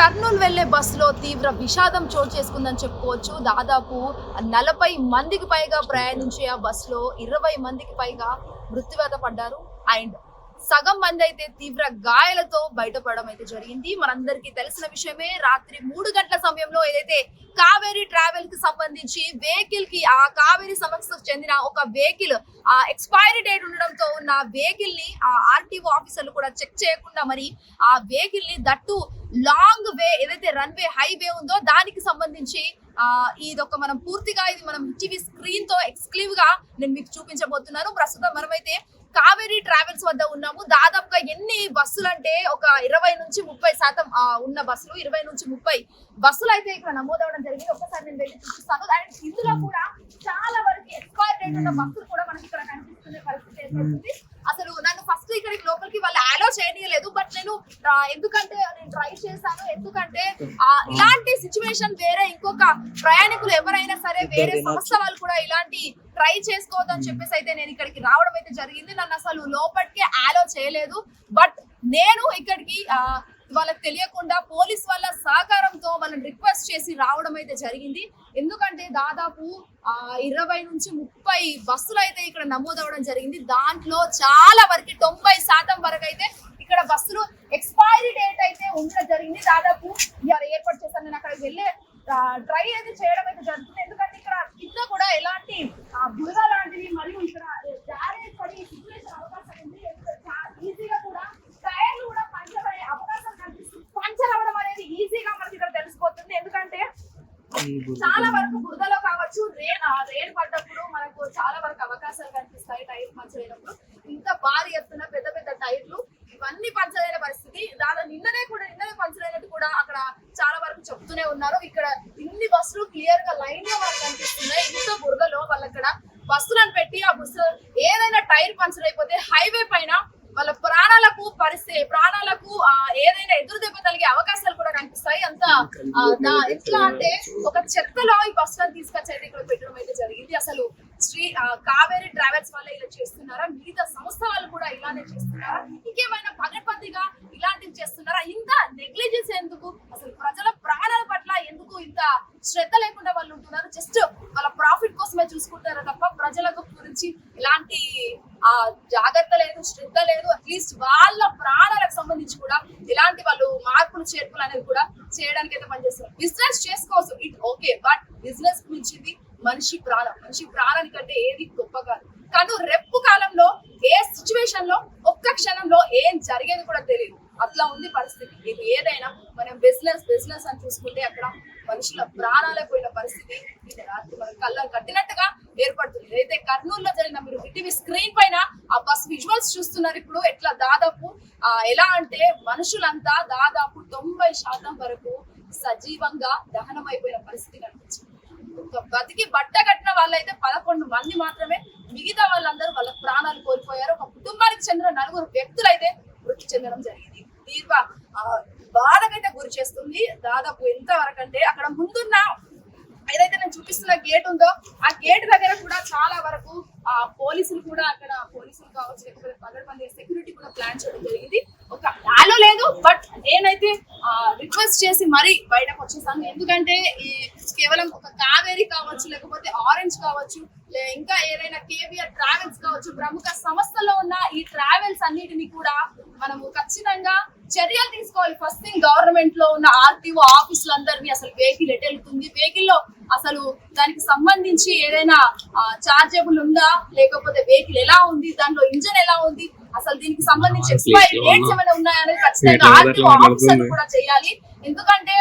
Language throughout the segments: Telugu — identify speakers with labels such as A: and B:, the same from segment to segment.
A: కర్నూలు వెళ్ళే బస్సులో తీవ్ర విషాదం చోటు చేసుకుందని చెప్పుకోవచ్చు. దాదాపు నలభై మందికి పైగా ప్రయాణించే ఆ బస్సులో ఇరవై మందికి పైగా మృత్యువాత పడ్డారు. అండ్ సగం మంది అయితే తీవ్ర గాయాలతో బయటపడడం అయితే జరిగింది. మనందరికీ తెలిసిన విషయమే రాత్రి మూడు గంటల సమయంలో ఏదైతే కావేరీ ట్రావెల్కి సంబంధించి వెహికల్కి ఆ కావేరీ సంస్థకు చెందిన ఒక వెహికల్ ఆ ఎక్స్పైరీ డేట్ ఉండడంతో ఉన్న వెహికల్ని ఆ ఆర్టీఓ ఆఫీసర్లు కూడా చెక్ చేయకుండా మరి ఆ వెహికల్ని దట్టు లాంగ్ వే ఏదైతే రన్వే హైవే ఉందో దానికి సంబంధించి ఆ ఇదొక మనం పూర్తిగా ఇది మనం టీవీ స్క్రీన్తో ఎక్స్క్లూజివ్గా నేను మీకు చూపించబోతున్నాను. ప్రస్తుతం మనమైతే కావేరీ ట్రావెల్స్ వద్ద ఉన్నాము. దాదాపుగా ఎన్ని బస్సులు అంటే ఒక ఇరవై నుంచి ముప్పై శాతం ఉన్న బస్సులు ఇరవై నుంచి ముప్పై బస్సులు అయితే ఇక్కడ నమోదవడం జరిగింది. ఒక్కసారి నేను వెళ్ళి చూపిస్తాను. అండ్ ఇందులో కూడా చాలా వరకు ఎక్స్పైర్ డేట్ ఉన్న బస్సులు కూడా మనకి ఇక్కడ కనిపిస్తున్న పరిస్థితి ఏర్పడుతుంది. అసలు నన్ను ఫస్ట్ ఇక్కడికి లోపలికి వాళ్ళు అలో చేయనీయలేదు బట్ నేను ఎందుకంటే నేను ట్రై చేశాను ఎందుకంటే ఇలాంటి సిచ్యువేషన్ వేరే ఇంకొక ప్రయాణికులు ఎవరైనా సరే వేరే సంస్థ వాళ్ళు కూడా ఇలాంటి ట్రై చేసుకోవద్దు అని చెప్పేసి అయితే నేను ఇక్కడికి రావడం అయితే జరిగింది. నన్ను అసలు లోపలికి అలో చేయలేదు బట్ నేను ఇక్కడికి వాళ్ళకి తెలియకుండా పోలీస్ వాళ్ళ సహకారంతో వాళ్ళని రిక్వెస్ట్ చేసి రావడం అయితే జరిగింది. ఎందుకంటే దాదాపు ఇరవై నుంచి ముప్పై బస్సులు అయితే ఇక్కడ నమోదవడం జరిగింది. దాంట్లో చాలా వరకు తొంభై శాతం వరకు అయితే ఇక్కడ బస్సులు ఎక్స్పైరీ డేట్ అయితే ఉండడం జరిగింది. దాదాపు ఇవాళ ఏర్పాటు చేశాను. నేను అక్కడికి వెళ్ళే ట్రై అయితే చేయడం అయితే జరుగుతుంది. ఎందుకంటే ఇక్కడ కింద కూడా ఎలాంటి బురద లాంటివి మరియు ఇక్కడ జారే పడి సిచ్యువేషన్ అవకాశం ఉంది ఈజీగా కూడా టైర్లు కూడా పంచర్ అయ్యే అవకాశం కనిపిస్తుంది పంచర్ అవ్వడం అనేది ఈజీగా మనకి ఇక్కడ తెలిసిపోతుంది ఎందుకంటే చాలా వరకు బురదలో కావచ్చు రేన్ రేన్ పడ్డప్పుడు మనకు చాలా వరకు అవకాశాలు కనిపిస్తాయి టైర్ పంచర్ అయినప్పుడు ఇంత భారీ ఎత్తున పెద్ద పెద్ద టైర్లు ఇవన్నీ పంచర్ అయిన పరిస్థితి. దాదాపు నిన్ననే కూడా నిన్ననే పంచర్ అయినట్టు కూడా అక్కడ చాలా వరకు చెప్తూనే ఉన్నారు. ఇక్కడ ఇన్ని బస్సులు క్లియర్గా లైన్గా వాళ్ళకి కనిపిస్తున్నాయి. ఇంత బురదలో వాళ్ళు అక్కడ బస్సులను పెట్టి ఆ బస్సు ఏదైనా టైర్ పంచర్ అయిపోతే హైవే పైన వాళ్ళ ప్రాణాలకు పరిస్థితి ప్రాణాలకు ఏదైనా ఎదురు దెబ్బ తగిలే అవకాశాలు కూడా కనిపిస్తాయి. అంత ఎట్లా అంటే ఒక చెత్తలో ఈ బస్సులను తీసుకొచ్చి అయితే ఇక్కడ పెట్టడం అయితే జరిగింది. అసలు శ్రీ కావేరీ ట్రావెల్స్ వల్ల ఇలా చేస్తున్నారా? మిగతా సంస్థ వాళ్ళు కూడా ఇలానే చేస్తున్నారా? ఇంకేమైనా పగడ్బందీగా ఇలాంటివి చేస్తున్నారా? ఇంత నెగ్లిజెన్స్ ఎందుకు? అసలు ప్రజల ప్రాణాల పట్ల ఎందుకు ఇంత శ్రద్ధ లేకుండా వాళ్ళు ఉంటున్నారు? జస్ట్ వాళ్ళ ప్రాఫిట్ కోసమే చూసుకుంటారు తప్ప ప్రజల గురించి ఎలాంటి ఆ జాగ్రత్త లేదు శ్రద్ధ లేదు అట్లీస్ట్ వాళ్ళ ప్రాణాలకు సంబంధించి కూడా ఇలాంటి వాళ్ళు మార్పులు చేర్పులు అనేది కూడా చేయడానికి అయితే పనిచేస్తారు బిజినెస్ చేసుకోవచ్చు ఇట్ ఓకే బట్ బిజినెస్ మించింది మనిషి ప్రాణం. మనిషి ప్రాణానికంటే ఏది గొప్ప కాదు. కానీ రెప్పు కాలంలో ఏ సిచ్యువేషన్లో ఒక్క క్షణంలో ఏం జరిగేది కూడా తెలియదు. అట్లా ఉంది పరిస్థితి. ఇది ఏదైనా మనం బిజినెస్ బిజినెస్ అని చూసుకుంటే అక్కడ మనుషుల ప్రాణాలకు పోయిన పరిస్థితి. ఇది రాత్రి మనం కళ్ళకు కట్టినట్టుగా ఏర్పడుతుంది. అయితే కర్నూలులో జరిగిన మీరు టీవీ స్క్రీన్ పైన ఆ బస్ విజువల్స్ చూస్తున్నారు. ఇప్పుడు ఎట్లా దాదాపు ఆ, ఎలా అంటే మనుషులంతా దాదాపు తొంభై శాతం వరకు సజీవంగా దహనం అయిపోయిన పరిస్థితి కనిపించింది. బతికి బట్ట కట్టిన వాళ్ళైతే పదకొండు మంది మాత్రమే మిగతా వాళ్ళందరూ వాళ్ళ ప్రాణాలు కోల్పోయారు. ఒక కుటుంబానికి చెందిన నలుగురు వ్యక్తులైతే మృతి చెందడం జరిగింది. తీర్వ ఆ, బాధకైతే గురి చేస్తుంది. దాదాపు ఎంత వరకు అంటే అక్కడ ముందున్న ఏదైతే నేను చూపిస్తున్న గేట్ ఉందో ఆ గేట్ దగ్గర కూడా చాలా వరకు ఆ పోలీసులు కూడా అక్కడ పోలీసులు కావచ్చు లేకపోతే పగడబంది సెక్యూరిటీ కూడా ప్లాన్ చేయడం జరిగింది. ఒక ఆలో లేదు బట్ నేనైతే రిక్వెస్ట్ చేసి మరీ బయటకు వచ్చేసాను. ఎందుకంటే ఈ కేవలం ఒక కావేరి కావచ్చు లేకపోతే ఆరెంజ్ కావచ్చు లే ఇంకా ఏదైనా కేవీఆర్ ట్రావెల్స్ కావచ్చు ప్రముఖ సంస్థలో ఉన్న ఈ ట్రావెల్స్ అన్నిటిని కూడా మనము ఖచ్చితంగా చర్యలు తీసుకోవాలి. ఫస్ట్ థింగ్ గవర్నమెంట్లో ఉన్న ఆర్టీఓ ఆఫీసులందరినీ అసలు వెహికల్ ఎటు వెళ్తుంది? వెహికల్లో అసలు దానికి సంబంధించి ఏదైనా చార్జబుల్ ఉందా? లేకపోతే వెహికల్ ఎలా ఉంది? దాంట్లో ఇంజన్ ఎలా ఉంది? అసలు దీనికి సంబంధించి ఎక్స్పైరీ డేట్స్ ఏమైనా ఉన్నాయా అనేది ఖచ్చితంగా ఆర్టీఓ ఆఫీసర్ కూడా చేయాలి. ఎందుకంటే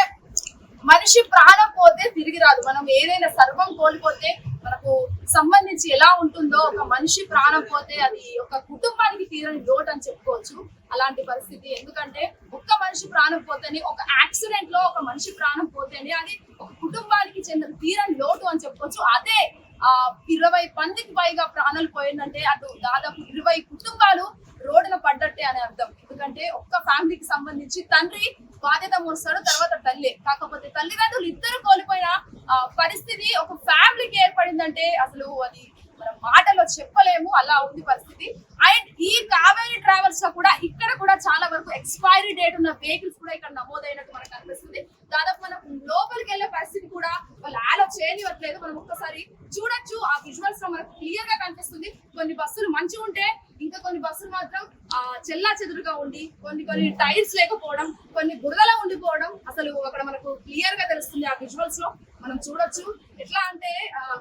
A: మనిషి ప్రాణం పోతే తిరిగి రాదు. మనం ఏదైనా సర్వం కోల్పోతే మనకు సంబంధించి ఎలా ఉంటుందో ఒక మనిషి ప్రాణం పోతే అది ఒక కుటుంబానికి తీరని లోటు అని చెప్పుకోవచ్చు. అలాంటి పరిస్థితి. ఎందుకంటే ఒక్క మనిషి ప్రాణం పోతేనే ఒక యాక్సిడెంట్లో ఒక మనిషి ప్రాణం పోతేనే అది ఒక కుటుంబానికి చెందిన తీరని లోటు అని చెప్పొచ్చు. అదే ఆ ఇరవై మందికి పైగా ప్రాణాలు పోయిందంటే అటు దాదాపు ఇరవై కుటుంబాలు రోడ్డున పడ్డట్టే అని అర్థం. ఎందుకంటే ఒక్క ఫ్యామిలీకి సంబంధించి తండ్రి బాధ్యత మోస్తాడు తర్వాత తల్లి. కాకపోతే తల్లిదండ్రులు ఇద్దరు కోల్పోయిన ఆ, పరిస్థితి ఒక ఫ్యామిలీకి ఏర్పడిందంటే అసలు అది మనం మాటలో చెప్పలేము అలా ఉంది పరిస్థితి. అండ్ ఈ కావేరీ ట్రావెల్స్లో కూడా ఇక్కడ కూడా చాలా వరకు ఎక్స్పైరీ డేట్ ఉన్న వెహికల్స్ కూడా ఇక్కడ నమోదైనట్టు మనకు కనిపిస్తుంది. దాదాపు మనం లోపలికి వెళ్ళే పరిస్థితి కూడా వాళ్ళు ఆలో చేయనివ్వట్లేదు. మనం ఒక్కసారి చూడొచ్చు ఆ విజువల్స్లో మనకు క్లియర్గా కనిపిస్తుంది. కొన్ని బస్సులు మంచిగా ఉంటే ఇంకా కొన్ని బస్సులు మాత్రం ఆ చెల్లా చెదురుగా ఉండి కొన్ని కొన్ని టైర్స్ లేకపోవడం కొన్ని బురదలో ఉండిపోవడం అసలు అక్కడ మనకు క్లియర్గా తెలుస్తుంది ఆ విజువల్స్లో మనం చూడొచ్చు. ఎట్లా అంటే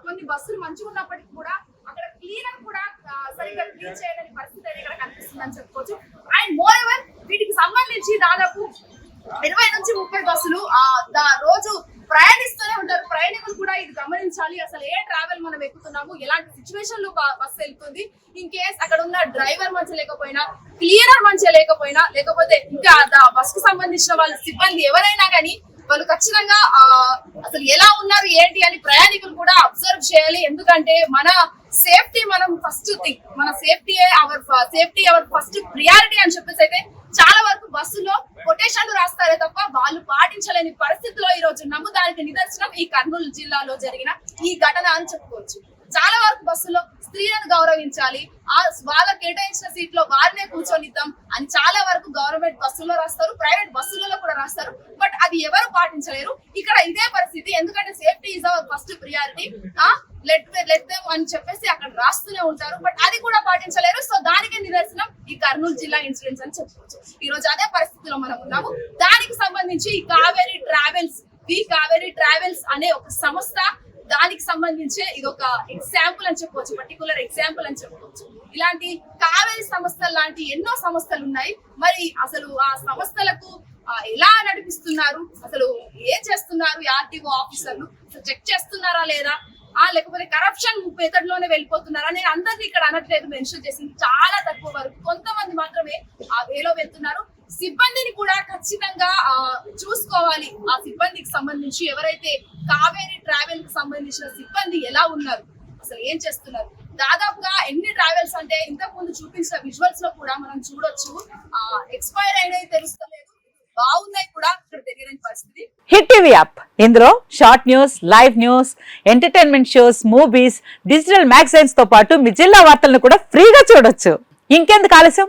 A: కొన్ని బస్సులు మంచిగా ఉన్నప్పటికీ కూడా అక్కడ క్లీనర్ కూడా ఆ, సరిగ్గా క్లీన్ చేయలేని పరిస్థితి ఇక్కడ చెప్పుకోవచ్చు. అండ్ మోర్ ఎవర్ వీటికి సంబంధించి దాదాపు ఇరవై నుంచి ముప్పై బస్సులు దా- రోజు ప్రయాణిస్తూనే ఉంటారు. ప్రయాణికులు కూడా ఇది గమనించాలి. అసలు ఏ ట్రావెల్ మనం ఎక్కుతున్నాము? ఎలాంటి సిచ్యువేషన్లో బస్సు వెళ్తుంది? ఇన్ కేస్ అక్కడ ఉన్న డ్రైవర్ మంచి లేకపోయినా క్లీనర్ మంచిగా లేకపోయినా లేకపోతే ఇంకా బస్కు సంబంధించిన వాళ్ళ సిబ్బంది ఎవరైనా కానీ వాళ్ళు ఖచ్చితంగా అసలు ఎలా ఉన్నారు ఏంటి అని ప్రయాణికులు కూడా అబ్జర్వ్ చేయాలి. ఎందుకంటే మన సేఫ్టీ మనం ఫస్ట్ థింగ్ మన safety our safety our first priority అని చెప్పేసి అయితే చాలా వరకు బస్సులో కొటేషన్లు రాస్తారే తప్ప వాళ్ళు పాటించలేని పరిస్థితిలో ఈ రోజు ఉన్నాము దానికి నిదర్శనం ఈ కర్నూలు జిల్లాలో జరిగిన ఈ ఘటన అని చెప్పుకోవచ్చు. చాలా వరకు బస్సులో స్త్రీలను గౌరవించాలి. ఆ వాళ్ళ కేటాయించిన సీట్లో వారినే కూర్చొనిద్దాం అని చాలా వరకు గవర్నమెంట్ బస్సుల్లో రాస్తారు. ప్రైవేట్ బస్సులలో కూడా రాస్తారు. బట్ అది ఎవరు పాటించలేరు. ఇక్కడ ఇదే పరిస్థితి. ఎందుకంటే safety is our first priority let let అని చెప్పేసి అక్కడ రాస్తూనే ఉంటారు. బట్ అది కూడా పాటించలేరు. సో దానికి నిదర్శనం ఈ కర్నూలు జిల్లా ఇన్సిడెంట్స్ అని చెప్పుకోవచ్చు ఈ రోజు అదే పరిస్థితిలో మనం ఉన్నాము. దానికి సంబంధించి ఈ Kaveri travels the Kaveri travels అనే ఒక సంస్థ దానికి సంబంధించి ఇది ఒక ఎగ్జాంపుల్ అని చెప్పవచ్చు పర్టికులర్ ఎగ్జాంపుల్ అని చెప్పవచ్చు. ఇలాంటి కావేరీ సంస్థలు లాంటి ఎన్నో సంస్థలు ఉన్నాయి. మరి అసలు ఆ సంస్థలకు ఎలా నడిపిస్తున్నారు? అసలు ఏం చేస్తున్నారు ఆర్టీఓ ఆఫీసర్లు? చెక్ చేస్తున్నారా లేదా? ఆ లేకపోతే కరప్షన్ ముప్పేతడిలోనే వెళ్ళిపోతున్నారా? నేను అందరినీ ఇక్కడ అనట్లేదు మెన్షన్ చేసింది చాలా తక్కువ వరకు. కొంతమంది మాత్రమే ఆ వేలో వెళ్తున్నారు. సిబ్బందిని కూడా ఖచ్చితంగా చూసుకోవాలి. ఆ సిబ్బందికి సంబంధించి ఎవరైతే కావేరీ ట్రావెల్కి సంబంధించిన సిబ్బంది ఎలా ఉన్నారు అసలు ఏం చేస్తున్నారు? దాదాపుగా ఎన్ని ట్రావెల్స్ అంటే ఇంతకు ముందు చూపించిన విజువల్స్లో కూడా మనం చూడొచ్చు. ఎక్స్పైర్ అయినవి తెలుస్తలేదు. బాగున్నాయి కూడా ఇక్కడ తెలియని పరిస్థితి.
B: Hit TV app. ఇందులో short news live news entertainment shows movies digital మ్యాగజైన్స్తో పాటు మీ జిల్లా వార్తలను కూడా ఫ్రీగా చూడొచ్చు. ఇంకెందుకు ఆలస్యం?